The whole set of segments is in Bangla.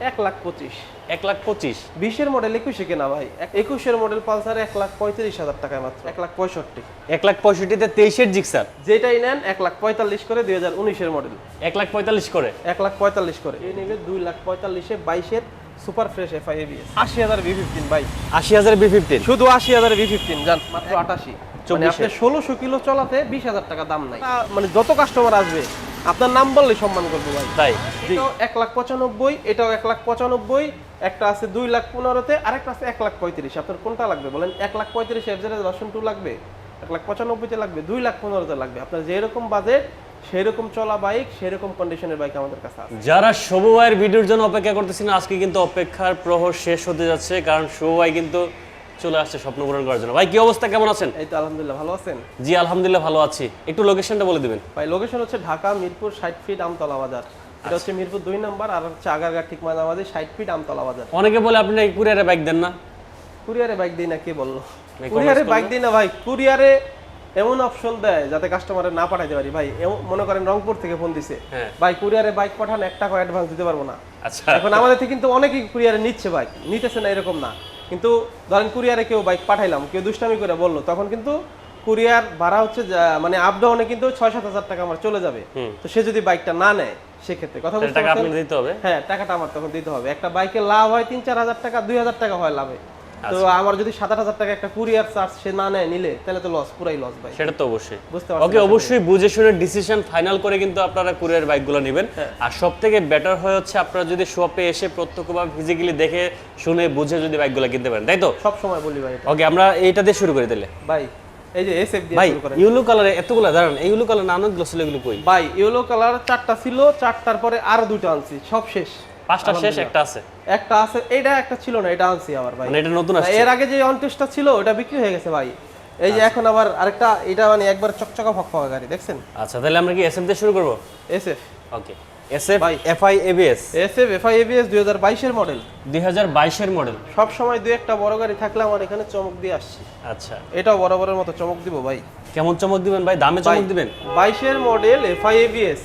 এক লাখ পঁচিশ। এক লাখ পঁচিশ? বিশের মডেল একুশে কেনা ভাই। এক- একুশের মডেল পালসার এক লাখ পঁয়ত্রিশ হাজার টাকায় মাত্র। এক লাখ পঁয়ষট্টি। এক লাখ পঁয়ষট্টিতে তেইশের জিক্সার? যেটাই নেন এক লাখ পঁয়তাল্লিশ করে দুই হাজার উনিশের মডেল এক লাখ পঁয়তাল্লিশ করে? এক লাখ পঁয়তাল্লিশ করে। এই নেবে দুই লাখ পঁয়তাল্লিশে বাইশের সুপার ফ্রেশ এফআই এবিএস আশি হাজার বি ফিফটিন ভাই। আশি হাজার বি ফিফটিন শুধু আশি হাজার বি ফিফটিন যান মাত্র আটাশি। মানে আপনি ষোলোশো কিলো চলাতে বিশ হাজার টাকা দাম নাই। মানে যত কাস্টমার আসবে আপনার নাম বললে সম্মান করব ভাই। তাই? এক লাখ পঁচানব্বই এটাও এক লাখ পঁচানব্বই একটা আছে দুই লাখ পনেরোতে আরেকটা আছে এক লাখ পঁয়ত্রিশ। আপনার কোনটা লাগবে বলেন? এক লাখ পঁয়ত্রিশ এফজেড ভার্সন টু লাগবে এক লাখ পঁচানব্বইতে লাগবে দুই লাখ পনেরোতে লাগবে। আপনার যেরকম বাজেট সেরকম চলা বাইক সেরকম কন্ডিশনের বাইক আমাদের কাছে আছে। যারা শুভ ভাইয়ের ভিডিওর জন্য অপেক্ষা করতেছিলেন আজকে কিন্তু অপেক্ষার প্রহর শেষ হতে যাচ্ছে কারণ শুভ ভাই কিন্তু চলে আসছে স্বপ্ন পূরণ করার জন্য। ভাই কি অবস্থা? কেমন আছেন? এই তো আলহামদুলিল্লাহ ভালো আছেন? জি আলহামদুলিল্লাহ ভালো আছি। একটু লোকেশনটা বলে দিবেন। ভাই লোকেশন হচ্ছে ঢাকা মিরপুর ষাট ফিট আমতলা বাজার। এটা হচ্ছে মিরপুর দুই নাম্বার আর হচ্ছে আগারগাঁ ঠিক মাঝামাঝি ষাট ফিট আমতলা বাজার। অনেকে বলে আপনি কুরিয়ারে বাইক দেন না? কুরিয়ারে বাইক দিই না কে বলল? কুরিয়ারে বাইক দিই না ভাই কুরিয়ারে এমন অপশন দেয় যাতে কাস্টমারে না পাঠাইতে পারি। ভাই মনে করেন রংপুর থেকে ফোন দিছে। হ্যাঁ। ভাই কুরিয়ারে বাইক পাঠান এক টাকা অ্যাডভান্স দিতে পারব না। আচ্ছা। এখন আমাদের থেকে কিন্তু অনেকেই কুরিয়ারে নিচ্ছে বাইক নিতেছে না এরকম না। কিন্তু ধরেন কুরিয়ারে কেউ বাইক পাঠাইলাম কেউ দুষ্টামি করে বলল তখন কিন্তু কুরিয়ার ভাড়া হচ্ছে মানে আপ ডাউনে কিন্তু ছয় সাত হাজার টাকা আমার চলে যাবে। তো সে যদি বাইকটা না নেয় সেক্ষেত্রে কথা দিতে হবে? হ্যাঁ টাকাটা আমার তখন দিতে হবে। একটা বাইকের লাভ হয় তিন চার হাজার টাকা দুই হাজার টাকা হয় লাভে। তো আচ্ছা। আমার যদি সাত আট হাজার টাকা একটা কুরিয়ার চার্জ সে না নেয় নিলে তাহলে তো লস পুরাই লস ভাই। সেটা তো অবশ্যই। বুঝতে পারছেন ওকে অবশ্যই বুঝে শুনে ডিসিশন ফাইনাল করে কিন্তু আপনারা কুরিয়ার বাইকগুলো নেবেন। হ্যাঁ। আর সব থেকে বেটার হয় হচ্ছে আপনারা যদি শপে এসে প্রত্যক্ষভাবে ফিজিক্যালি দেখে শুনে বুঝে যদি বাইকগুলো কিনতে পারেন তাই তো? সব সময় বলি ভাই ওকে আমরা এইটা দিয়ে শুরু করে দিলে ভাই এই যে এসএফ দিয়ে শুরু করেন। ইউলো কালারে এতগুলো দাঁড়ান ইউলো কালার না অনেকগুলো ছিল এগুলো কই? ভাই ইয়েলো কালার চারটা ছিল চারটার পরে আরও দুটো আনছি সব শেষ। পাঁচটা শেষ একটা আছে। একটা আছে এটা একটা ছিল না এটা আনছি আবার ভাই। মানে এটা নতুন আসছে। এর আগে যে অনটেস্টটা ছিল ওটা বিক্রি হয়ে গেছে ভাই। এই যে এখন আবার আরেকটা এটা মানে একবার চকচকা ফকফকা গাড়ি দেখছেন? আচ্ছা তাহলে আমরা কি এসএফ দিয়ে শুরু করব? এসএফ ওকে এসএফ ভাই। FI ABS SF FI ABS দুই হাজার বাইশের মডেল 2022 এর মডেল সব সময় দুই একটা বড় গাড়ি থাকলে আমার এখানে চমক দিয়ে আসছি। আচ্ছা। এটাও বরাবরের মতো চমক দিব ভাই। কেমন চমক দিবেন ভাই? দামে চমক দিবেন? বাইশের মডেল এফআই এবিএস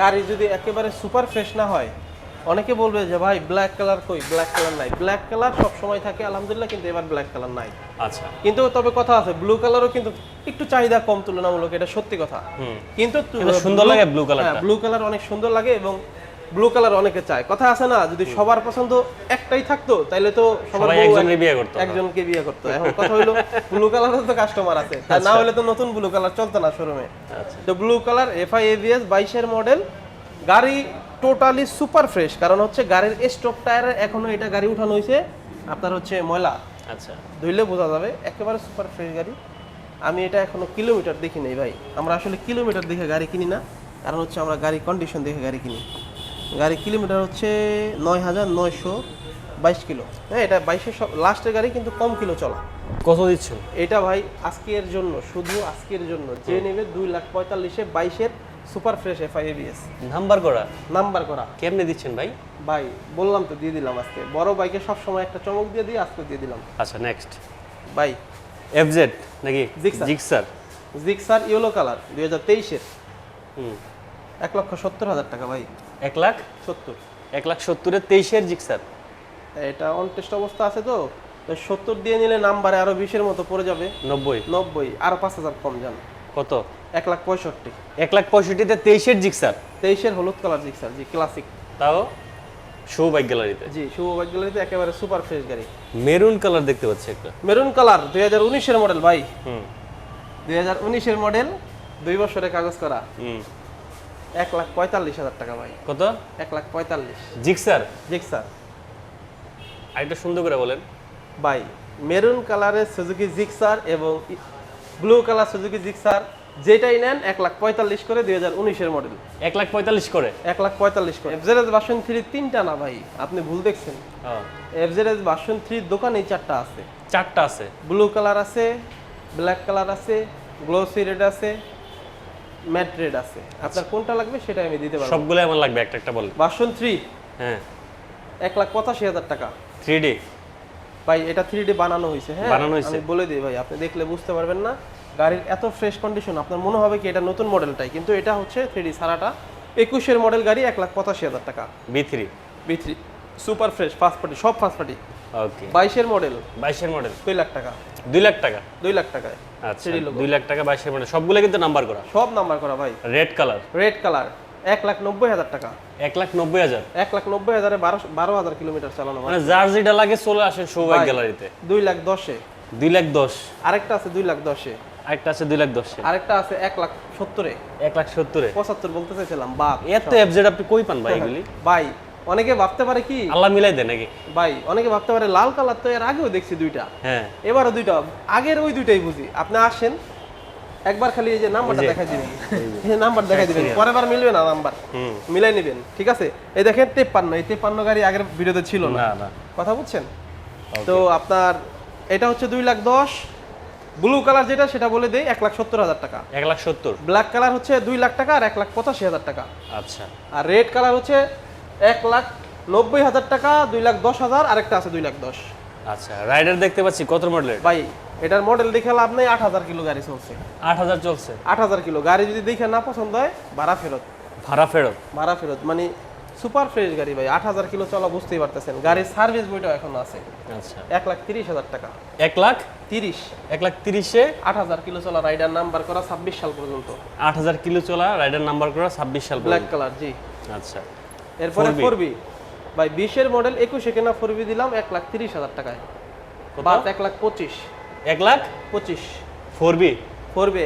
গাড়ি যদি একেবারে সুপার ফ্রেশ না হয় অনেকে বলবে যে ভাই ব্ল্যাক কালার কই? ব্ল্যাক কালার নাই। ব্ল্যাক কালার সব সময় থাকে আলহামদুলিল্লাহ কিন্তু এবার ব্ল্যাক কালার নাই। আচ্ছা। কিন্তু তবে কথা আছে ব্লু কালারও কিন্তু একটু চাহিদা কম তুলনামূলক এটা সত্যি কথা। কিন্তু সুন্দর লাগে blue colourটা। ব্লু কালার অনেক সুন্দর লাগে এবং ব্লু কালার অনেকে চায়। কথা আছে না যদি সবার পছন্দ একটাই থাকতো তাইলে তো সবাই একজনের এক- বিয়ে করতো। একজনকে বিয়ে করতো। এখন কথা হলো ব্লু কালারও তো কাস্টমার আছে। তা না হলে তো নতুন ব্লু কালার চলতো না শোরুমে আচ্ছা। তো ব্লু কালার এফআই এভিএস বাইশের মডেল গাড়ি টোটালি সুপার ফ্রেশ কারণ হচ্ছে গাড়ির স্টক টায়ারে এখনও এটা গাড়ি উঠানো হয়েছে আপনার হচ্ছে ময়লা। আচ্ছা। ধুইলে বোঝা যাবে একেবারে সুপার ফ্রেশ গাড়ি। আমি এটা এখনও কিলোমিটার দেখি নাই ভাই। আমরা আসলে কিলোমিটার দেখে গাড়ি কিনি না কারণ হচ্ছে আমরা গাড়ি কন্ডিশন দেখে গাড়ি কিনি। গাড়ি কিলোমিটার হচ্ছে নয় হাজার নয়শো বাইশ কিলো। হ্যাঁ এটা বাইশের সব লাস্টের গাড়ি কিন্তু কম কিলো চলা। কত দিচ্ছেন? এটা ভাই আজকের জন্য শুধু আজকের জন্য। যে নেবে দুই লাখ পঁয়তাল্লিশে বাইশের super fresh FI ABS number করা? নাম্বার করা। কেমনে দিচ্ছেন ভাই? ভাই বললাম তো দিয়ে দিলাম আজকে। বড় বাইকে সব সময় একটা চমক দিয়ে দিই আজকে দিয়ে দিলাম। আচ্ছা নেক্সট ভাই। এফজেড নাকি? Gixxer। Gixxer Gixxer yellow colour দুই হাজার তেইশের। হুম। এক লক্ষ সত্তর হাজার টাকা ভাই। এক লাখ? সত্তর। এক লাখ সত্তরের তেইশের জিক্সার এটা অনটেস্ট অবস্থা আছে তো। তো সত্তর দিয়ে নিলে নাম্বারে আরও বিশের মতো পড়ে যাবে। নব্বই। নব্বই আরও পাঁচ হাজার কম যান কত? এক লাখ পঁয়ষট্টি। এক লাখ পঁয়ষট্টিতে তেইশের জিক্সার। তেইশের হলুদ কালার জিক্সার জি ক্লাসিক তাও? সৌভাগ্য গ্যালারিতে জি বাইক গ্যালারিতে একেবারে সুপার ফ্রেশ গাড়ি। মেরুন কালার দেখতে পাচ্ছি একটা। মেরুন কালার দুই হাজার উনিশের মডেল ভাই। হুম। দুই হাজার উনিশের মডেল দুই বছরে কাগজ করা। হুম। এক লাখ পঁয়তাল্লিশ হাজার টাকা ভাই। কত? এক লাখ পঁয়তাল্লিশ। জিক্সার? জিক্সার। আরেকটা সুন্দর করে বলেন। বাই মেরুন কালারের সুজুকি জিক্সার এবং ব্লু কালার সুজুকি জিক্সার যেটাই নেন এক লাখ পঁয়তাল্লিশ করে দুই হাজার উনিশের মডেল এক লাখ পঁয়তাল্লিশ করে? এক লাখ পঁয়তাল্লিশ করে। এফজেড বাসন থ্রি তিনটা না ভাই? আপনি ভুল দেখছেন। হ্যাঁ। এফজেড বাসন থ্রি দোকানে চারটা আছে। চারটা আছে? ব্লু কালার আছে ব্ল্যাক কালার আছে গ্লোসি রেড আছে ম্যাট রেড আছে। আপনার কোনটা লাগবে সেটা আমি দিতে পারব। সবগুলো আমার লাগবে একটা একটা বলেন। বাসন থ্রি হ্যাঁ। এক লাখ পঁচাশি হাজার টাকা। থ্রি ডি ভাই এটা থ্রি ডি বানানো হয়েছে হ্যাঁ? বানানো হয়েছে? আমি বলে দিই ভাই আপনি দেখলে বুঝতে পারবেন না। গাড়ির এত ফ্রেশ কন্ডিশন আপনার মনে হবে কি এটা নতুন মডেলটাই কিন্তু এটা হচ্ছে থ্রি ডি সারাটা একুশের মডেল গাড়ি এক লাখ পঁচাশি হাজার টাকা। B three B three super fresh first party সব ফার্স্ট পার্টি ওকে বাইশের মডেল বাইশের মডেল দুই লাখ টাকা। দুই লাখ টাকা? দুই লাখ টাকায়। আচ্ছা দুই লাখ টাকা বাইশের মডেল সবগুলো কিন্তু নাম্বার করা। সব নাম্বার করা ভাই। রেড কালার রেড কালার এক লাখ নব্বই হাজার টাকা। এক লাখ নব্বই হাজার? এক লাখ নব্বই হাজারে বারো হাজার কিলোমিটার চালানো মানে যার যেটা লাগে চলে আসেন সৌভাগ্য ভাই। গ্যালারিতে। দুই লাখ দশে। দুই লাখ দশ। আরেকটা আছে দুই লাখ দশে। আরেকটা আছে দুই লাখ দশে। আরেকটা আছে এক লাখ সত্তরে। এক লাখ সত্তরে। পঁচাত্তর বলতে চাইছিলাম বাপ। এত এফজেড আপনি কই পান ভাই এগুলি? ভাই অনেকে ভাবতে পারে কি? আল্লাহ মিলাই দেন নাকি? ভাই অনেকে ভাবতে পারে লাল কালার তো এর আগেও দেখছি দুইটা। হ্যাঁ। এবারও দুইটা। আগের ওই দুইটাই বুঝি। আপনি আসেন একবার খালি এই যে নাম্বারটা এই যে, দেখা দিবেন। এই যে। নাম্বার দেখা দিবেন। পরের বার মিলবে না নাম্বার। হুম। মিলাই নেবেন ঠিক আছে? এই দেখেন তেপ্পান্ন এই তেপ্পান্ন গাড়ি আগের ভিডিওতে ছিল না। না না। কথা বুঝছেন? তো আপনার এটা হচ্ছে দুই লাখ দশ। ব্লু কালার যেটা সেটা বলে দেই এক লাখ সত্তর হাজার টাকা। এক লাখ সত্তর? ব্ল্যাক কালার হচ্ছে দুই লাখ টাকা আর এক লাখ পঁচাশি হাজার টাকা। আচ্ছা। আর রেড কালার হচ্ছে এক লাখ নব্বই হাজার টাকা দুই লাখ দশ হাজার আরেকটা আছে দুই লাখ দশ। আচ্ছা রাইডার দেখতে পাচ্ছি কত মডেলের ভাই এটার মডেল দেখে লাভ নেই আট হাজার কিলো গাড়ি চলছে। আট হাজার চলছে। আট হাজার কিলো গাড়ি যদি দেখে না পছন্দ হয় ভাড়া ফেরত। ভাড়া ফেরত? ভাড়া ফেরত মানে সুপার ফ্রেশ গাড়ি ভাই আট হাজার কিলো চলা বুঝতেই পারতেছেন। গাড়ির সার্ভিস বইটাও এখন আছে। আচ্ছা। এক লাখ তিরিশ হাজার টাকা। এক লাখ? তিরিশ। এক লাখ তিরিশে? আট হাজার কিলো চলা রাইডার নাম্বার করা ছাব্বিশ সাল পর্যন্ত। আট হাজার কিলো চলা রাইডার নাম্বার করা ছাব্বিশ সাল ব্ল্যাক কালার জি। আচ্ছা। এরপরে 4B ফোর বি ভাই বিশের মডেল একুশে কেনা ফোর বি দিলাম এক লাখ তিরিশ হাজার টাকায়? বাস এক লাখ পঁচিশ। এক লাখ পঁচিশ। Four B? ফোর বি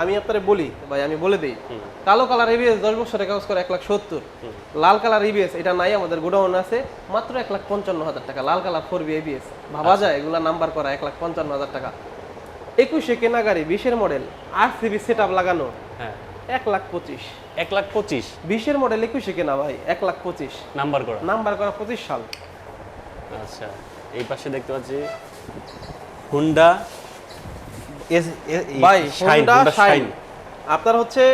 আমি আপনারে বলি ভাই আমি বলে দিই। কালো কালার এবিএস দশ বছরের কাগজ করে এক লাখ সত্তর। লাল কালার এবিএস এটা নাই আমাদের গোডাউন আছে মাত্র এক লাখ পঞ্চান্ন হাজার টাকা। লাল কালার ফোর বি এবিএস ভাবা যায় এগুলা নাম্বার করা এক লাখ পঞ্চান্ন হাজার টাকা। একুশে কেনা গাড়ি বিশের মডেল আর সিবি সেট আপ লাগানো। হ্যাঁ। এক লাখ পঁচিশ। এক লাখ পঁচিশ। বিশের মডেল একুশে কেনা ভাই এক লাখ পঁচিশ। নাম্বার করা। নাম্বার করা পঁচিশ সাল। আচ্ছা এই পাশে দেখতে পাচ্ছি হুন্ডা শাইন শাইন আপনার হচ্ছে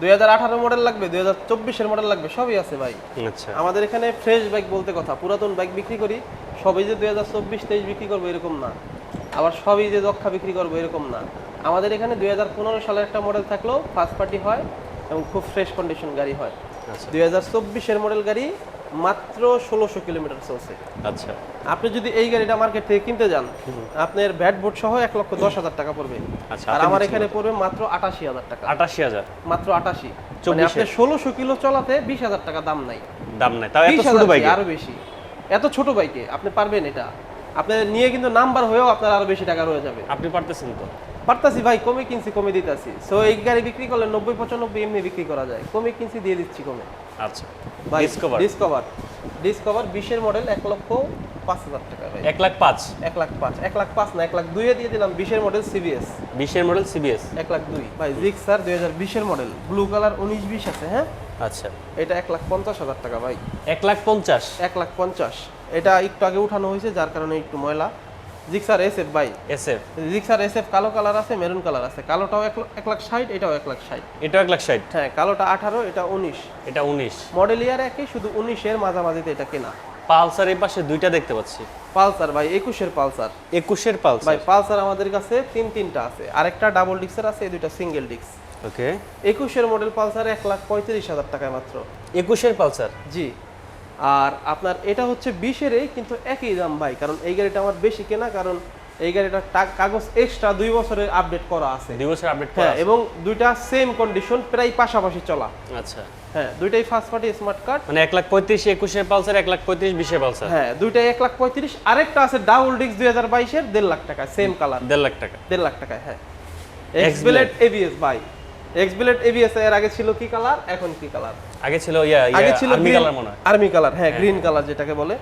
দুই হাজার আঠারো মডেল লাগবে দুই হাজার চব্বিশের মডেল লাগবে সবই আছে ভাই। আচ্ছা। আমাদের এখানে ফ্রেশ বাইক বলতে কথা পুরাতন বাইক বিক্রি করি সবই যে দুই হাজার চব্বিশ তেইশ বিক্রি করব এরকম না। আবার সবই যে দক্ষা বিক্রি করব এরকম না। আমাদের এখানে দুই হাজার পনেরো সালের একটা মডেল থাকলেও ফার্স্ট পার্টি হয় এবং খুব ফ্রেশ কন্ডিশন গাড়ি হয়। আচ্ছা। দুই হাজার চব্বিশের মডেল গাড়ি মাত্র ষোলোশো কিলোমিটার চলছে। আচ্ছা। আপনি যদি এই গাড়িটা মার্কেট থেকে কিনতে যান আপনার ভ্যাট বোর্ড সহ এক লক্ষ দশ হাজার টাকা পড়বে। আচ্ছা আর আমার এখানে পড়বে মাত্র আটাশি হাজার টাকা। আটাশি হাজার? মাত্র আটাশি। মানে আপনি ষোলোশো কিলো চলাতে বিশ হাজার টাকা দাম নাই। দাম নাই তাও এত বিশ ছোট আরও বেশি। এত ছোট বাইকে আপনি পারবেন এটা। আপনি নিয়ে কিন্তু নাম্বার হয়েও আপনার আরও বেশি টাকা রয়ে যাবে। আপনি পারতেছেন তো? পারতাছি ভাই কমে কিনছি কমে দিতেছি। সো এই গাড়ি বিক্রি করলে নব্বই পঁচানব্বই এমনি বিক্রি করা যায়। কমে কিনছি দিয়ে দিচ্ছি কমে। আচ্ছা। ভাই Discover। ডিসকভার ডিসকভার বিশের মডেল এক লক্ষ পাঁচ হাজার টাকা ভাই। এক লাখ পাঁচ। এক লাখ পাঁচ। এক লাখ পাঁচ না এক লাখ দুইয়ে দিয়ে দিলাম বিশের মডেল সিবিএস বিশের মডেল সিবিএস এক লাখ দুই। ভাই জিক্স স্যার দুই হাজার বিশের মডেল ব্লু কালার উনিশ বিশ আছে হ্যাঁ? আচ্ছা। এটা এক লাখ পঞ্চাশ হাজার টাকা ভাই। এক লাখ পঞ্চাশ। এক লাখ পঞ্চাশ। এটা একটু আগে উঠানো হয়েছে যার কারণে একটু ময়লা। জিক্সার এস এফ ভাই। S F Gixxer S F কালো কালার আছে মেরুন কালার আছে। কালোটাও এক লাখ- ষাট এটাও এক লাখ ষাট। এটাও এক লাখ ষাট। হ্যাঁ কালোটা আঠারো এটা উনিশ। এটা উনিশ। মডেল ইয়ার একই শুধু উনিশের মাঝামাঝিতে এটা কেনা। পালসার এই পাশে দুইটা দেখতে পাচ্ছি। পালসার ভাই একুশের পালসার। একুশের পালসার। ভাই পালসার আমাদের কাছে তিন তিনটা আছে। আরেকটা ডাবল ডিক্সের আছে এই দুইটা সিঙ্গেল ডিক্স ওকে। একুশের মডেল পালসার এক লাখ পঁয়ত্রিশ হাজার টাকায় মাত্র। একুশের পালসার? জি। আর আপনার এটা হচ্ছে বিশেরই কিন্তু একই দাম ভাই কারণ এই গাড়িটা আমার বেশি কেনা কারণ এই গাড়িটার কাগজ এক্সট্রা দুই বছরের আপডেট করা আছে। দুই বছর আপডেট করা হ্যাঁ এবং দুইটা সেম কন্ডিশন প্রায় পাশাপাশি চলা। আচ্ছা। হ্যাঁ দুইটাই ফার্স্ট পার্টি স্মার্ট কার্ড মানে এক লাখ পঁয়ত্রিশ একুশের পালসার এক লাখ পঁয়ত্রিশ বিশের পালসার। হ্যাঁ দুইটাই এক লাখ পঁয়ত্রিশ আরেকটা আছে ডাবল ডিক্স দুই হাজার বাইশের দেড় লাখ টাকা সেম কালার দেড় লাখ টাকা। দেড় লাখ টাকায় হ্যাঁ। এক্সবিলেট এবিএস ভাই। এক্সবিলেট এবিএস এর আগে ছিল কি কালার এখন কি কালার আগে ছিল ইয়া আগে ছিল আর্মি কালার মনে হয়। আর্মি কালার হ্যাঁ গ্রিন কালার যেটাকে বলে।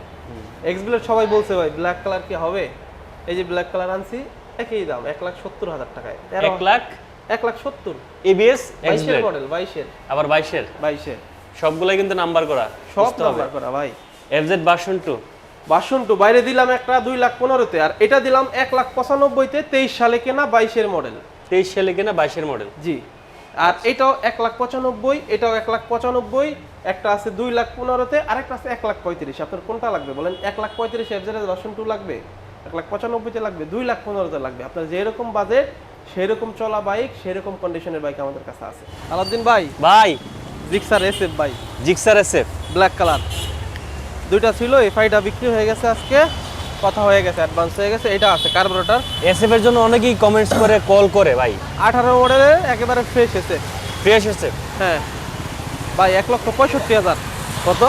এক্সবিলেট সবাই বলছে ভাই ব্ল্যাক কালার কি হবে? এই যে ব্ল্যাক কালার আনছি একই দাম এক লাখ সত্তর হাজার টাকায়। এক লাখ? এক লাখ সত্তর। এবিএস বাইশের মডেল বাইশের। আবার বাইশের? বাইশের। সবগুলাই কিন্তু নাম্বার করা সব নাম্বার করা ভাই। FZ version two version two বাইরে দিলাম একটা দুই লাখ পনেরোতে আর এটা দিলাম এক লাখ পঁচানব্বইতে তেইশ সালে কেনা বাইশের মডেল তেইশ সালে কিনা বাইশের মডেল জি। আর এটাও এক লাখ পঁচানব্বই এটাও এক লাখ পঁচানব্বই একটা আছে দুই লাখ পনেরোতে আরেকটা আছে এক লাখ পঁয়ত্রিশ। আপনার কোনটা লাগবে বলেন? এক লাখ পঁয়ত্রিশ এফজেড ভার্সন টু লাগবে? এক লাখ পঁচানব্বইতে লাগবে? দুই লাখ পনেরোতে লাগবে? আপনার যেরকম বাজেট সেরকম চলা বাইক সেরকম কন্ডিশনের বাইক আমাদের কাছে আছে। আলাউদ্দিন ভাই? ভাই। জিক্সার এসএফ ভাই। জিক্সার এসএফ ব্ল্যাক কালার দুইটা ছিল এফআইটা বিক্রি হয়ে গেছে আজকে। কথা হয়ে গেছে অ্যাডভান্স হয়ে গেছে এটা আছে কার্বোরেটর এসএফ এর জন্য অনেকেই কমেন্টস করে কল করে ভাই। আঠারো মডেলের একেবারে ফ্রেশ এসে ফ্রেশ এসএফ হ্যাঁ। ভাই এক লক্ষ পঁয়ষট্টি হাজার। কত?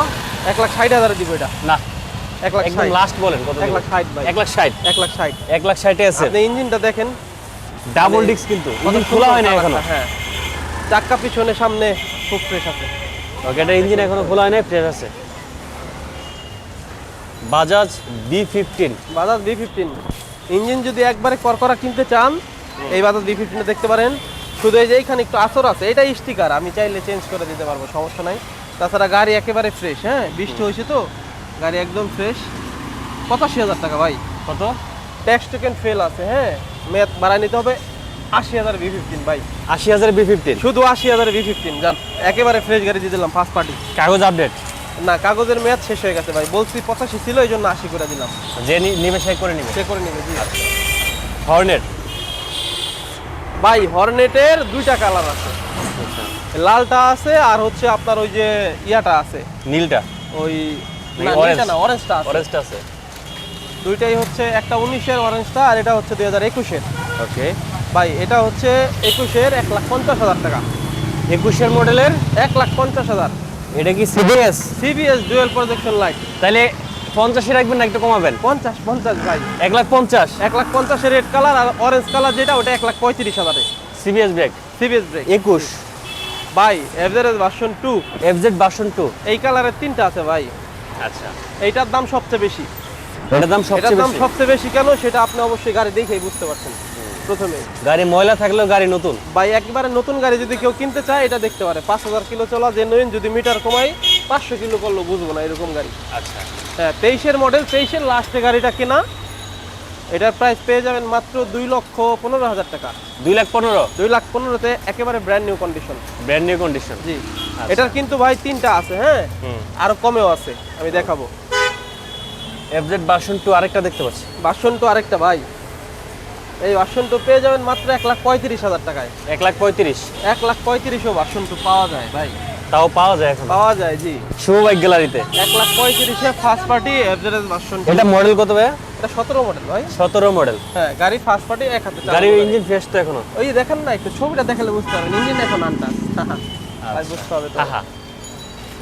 এক লাখ ষাট হাজারে দিব এটা। না। এক লাখ একদম লাস্ট বলেন কত এক লাখ ষাট ভাই। এক লাখ ষাট। এক লাখ ষাট। এক লাখ ষাটে এসএফ আপনি ইঞ্জিনটা দেখেন। ডাবল মানে ডিস্ক কিন্তু। ইঞ্জিন খোলা হয় না এখনও। হ্যাঁ। চাক্কা পিছনে সামনে খুব ফ্রেশ আছে। ওকে এটা ইঞ্জিন এখনও খোলা হয় না ফ্রেশ আছে। Bajaj B fifteen Bajaj B fifteen engine যদি একবারে করকরা কিনতে চান এই বাজাজ বি ফিফটিনে দেখতে পারেন। শুধু এই যে এইখানে একটু আসর আছে এটা স্টিকার আমি চাইলে চেঞ্জ করে দিতে পারব সমস্যা নাই। তাছাড়া গাড়ি একেবারে ফ্রেশ হ্যাঁ? বৃষ্টি হয়েছে তো গাড়ি একদম ফ্রেশ পঁচাশি হাজার টাকা ভাই। কত? ট্যাক্স টোকেন ফেল আছে হ্যাঁ? মেয়াদ বাড়ায় নিতে হবে। আশি হাজার বি ফিফটিন ভাই। আশি হাজার বি ফিফটিন শুধু আশি হাজার বি ফিফটিন যান। একেবারে ফ্রেশ গাড়ি দিয়ে দিলাম ফার্স্ট পার্টি কাগজ আপডেট না কাগজের মেয়াদ শেষ হয়ে গেছে ভাই। বলছি পঁচাশি ছিল এই জন্য আশি করে দিলাম। যে নিবে সেই করে নিবে। সে করে নিবে জি। হর্নেট? ভাই হর্নেটের দুইটা কালার আছে। লালটা আছে আর হচ্ছে আপনার ওই যে ইয়াটা আছে। নীলটা? ওই নাকি না, নীলটা না অরেঞ্জটা আছে। অরেঞ্জটা আছে। দুইটাই হচ্ছে একটা উনিশের অরেঞ্জটা আর এটা হচ্ছে দুই হাজার একুশের। ওকে। ভাই এটা হচ্ছে একুশের এক লাখ পঞ্চাশ হাজার টাকা। একুশের মডেলের? এক লাখ পঞ্চাশ হাজার। এটা কি CBS CBS dual projection light তাহলে পঞ্চাশে রাখবেন না একটু কমাবেন? পঞ্চাশ পঞ্চাশ ভাই। এক লাখ পঞ্চাশ? এক লাখ পঞ্চাশের রেড কালার আর অরেঞ্জ কালার যেটা ওটা এক লাখ পঁয়ত্রিশ হাজারে। সিবিএস ব্রেক সিবিএস ব্রেক একুশ। ভাই average version two FZ version two এই কালারের তিনটা আছে ভাই। আচ্ছা। এইটার দাম সবচেয়ে বেশি। এটার দাম সবচেয়ে বেশি কেন? সেটা আপনি অবশ্যই গাড়ি দেখেই বুঝতে পারছেন। প্রথমে। গাড়ি ময়লা থাকলেও গাড়ি নতুন। ভাই একবারে নতুন গাড়ি যদি কেউ কিনতে চায় এটা দেখতে পারে। পাঁচ হাজার কিলো চলা যে জেনুইন যদি মিটার কমাই পাঁচশো কিলো করলেও বুঝব না এরকম গাড়ি। আচ্ছা। হ্যাঁ তেইশের মডেল তেইশের লাস্টে গাড়িটা কেনা এটার প্রাইস পেয়ে যাবেন মাত্র দুই লক্ষ পনেরো হাজার টাকা। দুই লাখ পনেরো? দুই লাখ পনেরোতে একেবারে brand new condition brand new condition জি। এটার কিন্তু ভাই তিনটা আছে হ্যাঁ? আরও কমেও আছে আমি দেখাবো। এফজেড বাসন টু আরেকটা দেখতে পাচ্ছি। বাসন তো আরেকটা ভাই। এই তো পেয়ে যাবেন মাত্র এক লাখ পঁয়ত্রিশ হাজার টাকায়। এক লাখ পঁয়ত্রিশ? এক লাখ পঁয়ত্রিশও তো পাওয়া যায় ভাই। তাও পাওয়া যায় এখন? পাওয়া যায় জি। শুভ বাইক গ্যালারিতে। এক লাখ পঁয়ত্রিশে ফার্স্ট পার্টি এভারেজ ভার্সন এটা মডেল কত ভাই এটা সতেরো মডেল ভাই। সতেরো মডেল হ্যাঁ গাড়ি ফার্স্ট পার্টি এক হাতে গাড়ির ইঞ্জিন ফ্রেশ তো এখনও? ওই দেখেন না একটু ছবিটা দেখালে বুঝতে পারবেন। ইঞ্জিন এখন আনটা ভাই বুঝতে হবে তো।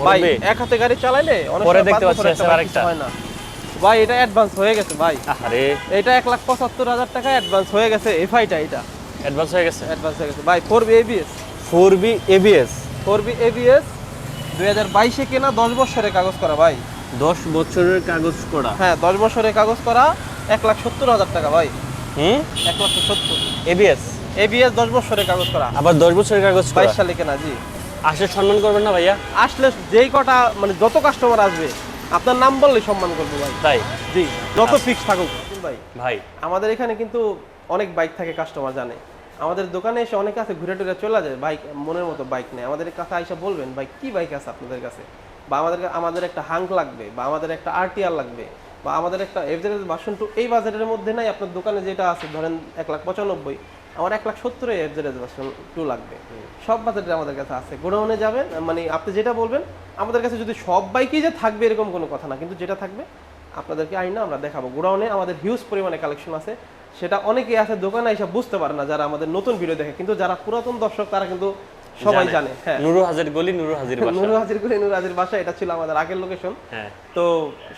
ভাই এক হাতে গাড়ি চালাইলে অনেক পরে দেখতে পাচ্ছি আরেকটা। হয় না। ভাই এটা অ্যাডভান্স হয়ে গেছে ভাই। আরে এটা এক লাখ পঁচাত্তর হাজার টাকা অ্যাডভান্স হয়ে গেছে এফআইটা এটা। অ্যাডভান্স হয়ে গেছে? অ্যাডভান্স হয়ে গেছে। ভাই four B ABS four B ABS four B ABS দুই হাজার বাইশে কেনা দশ বছরের কাগজ করা ভাই। দশ বছরের কাগজ করা? হ্যাঁ দশ বছরের কাগজ করা এক লাখ সত্তর হাজার টাকা ভাই। হুম? এক লক্ষ সত্তর। এবিএস এবিএস দশ বছরের কাগজ করা। আবার দশ বছরের কাগজ করা? বাইশ সালে কেনা জি। আসে সম্মান করবেন না ভাইয়া? আসলে যেই কটা মানে যত কাস্টমার আসবে আপনার নাম বললে সম্মান করব ভাই। তাই জি যত ফিক্স থাকুক। ভাই। ভাই আমাদের এখানে কিন্তু অনেক বাইক থাকে কাস্টমার জানে। আমাদের দোকানে এসে অনেকে আছে ঘুরে টুরে চলে যায় বাইক মনের মতো বাইক নেই আমাদের কাছে আইসা বলবেন ভাই কি বাইক আছে আপনাদের কাছে? বা আমাদের আমাদের একটা হাঙ্ক লাগবে বা আমাদের একটা আরটিআর লাগবে বা আমাদের একটা এভারেজ ভার্সন টু এই বাজারের মধ্যে নাই। আপনার দোকানে যেটা আছে ধরেন এক লাখ পঁচানব্বই আমার এক লাখ সত্তরে ভার্সন টু লাগবে। সব আমাদের কাছে আছে। গোডাউনে যাবেন মানে আপনি যেটা বলবেন আমাদের কাছে যদি সব বাইকই যে থাকবে এরকম কোনো কথা না কিন্তু যেটা থাকবে আপনাদেরকে আইনা আমরা দেখাবো। গোডাউনে আমাদের হিউজ পরিমাণে কালেকশন আছে। সেটা অনেকেই আছে দোকানে এসে বুঝতে পারে না যারা আমাদের নতুন ভিডিও দেখে কিন্তু যারা পুরাতন দর্শক তারা কিন্তু সবাই জানে। হ্যাঁ। নুরু হাজির গলি নুরু হাজির বাসা। নুরু হাজির করে নুরু হাজির বাসা এটা ছিল আমাদের আগের লোকেশন হ্যাঁ। তো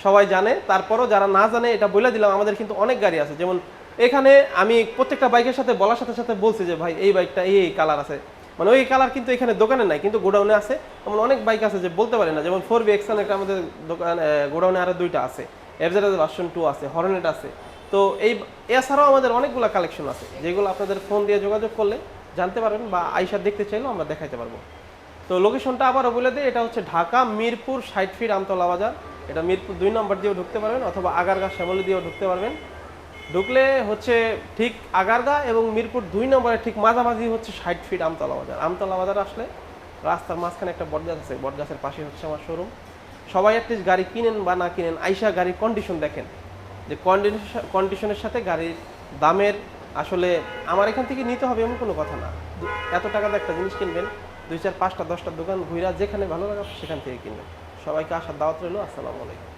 সবাই জানে। তারপরও যারা না জানে এটা বলে দিলাম আমাদের কিন্তু অনেক গাড়ি আছে। যেমন এখানে আমি প্রত্যেকটা বাইকের সাথে বলার সাথে সাথে বলছি যে, ভাই, এই বাইকটা এই এই কালার আছে। মানে ওই কালার কিন্তু এখানে দোকানে নাই, কিন্তু গোডাউনে আছে। এমন অনেক বাইক আছে যে বলতে পারি না, যেমন ফোর বি এক্সান একটা আমাদের দোকান গোডাউনে আরও দুইটা আছে। এফজেড ভার্সন টু আছে, হর্নেট আছে। তো এই, এছাড়াও আমাদের অনেকগুলো কালেকশন আছে, যেগুলো আপনাদের ফোন দিয়ে যোগাযোগ করলে জানতে পারবেন বা আইসা দেখতে চাইলেও আমরা দেখাইতে পারব। তো লোকেশনটা আবারও বলে দিই, এটা হচ্ছে ঢাকা মিরপুর ষাট ফিট আমতলা বাজার। এটা মিরপুর দুই নম্বর দিয়েও ঢুকতে পারবেন অথবা আগারগা শ্যামলি দিয়েও ঢুকতে পারবেন। ঢুকলে হচ্ছে ঠিক আগারগা এবং মিরপুর দুই নম্বরে ঠিক মাঝামাঝি হচ্ছে ষাট ফিট আমতলা বাজার। আমতলা বাজার আসলে রাস্তার মাঝখানে একটা বটগাছ আছে, বটগাছের পাশে হচ্ছে আমার শোরুম সবাই অ্যাটলিস্ট গাড়ি কিনেন বা না কিনেন, আইসা গাড়ির কন্ডিশন দেখেন। যে কন্ডিশন কন্ডিশনের সাথে গাড়ির দামের আসলে আমার এখান থেকে নিতে হবে এমন কোনো কথা না। এত টাকাতে একটা জিনিস কিনবেন, দুই চার পাঁচটা দশটা দোকান ঘুরা যেখানে ভালো লাগা সেখান থেকে কিনবেন। সবাইকে আসার দাওয়াত রইল, আসসালামু আলাইকুম।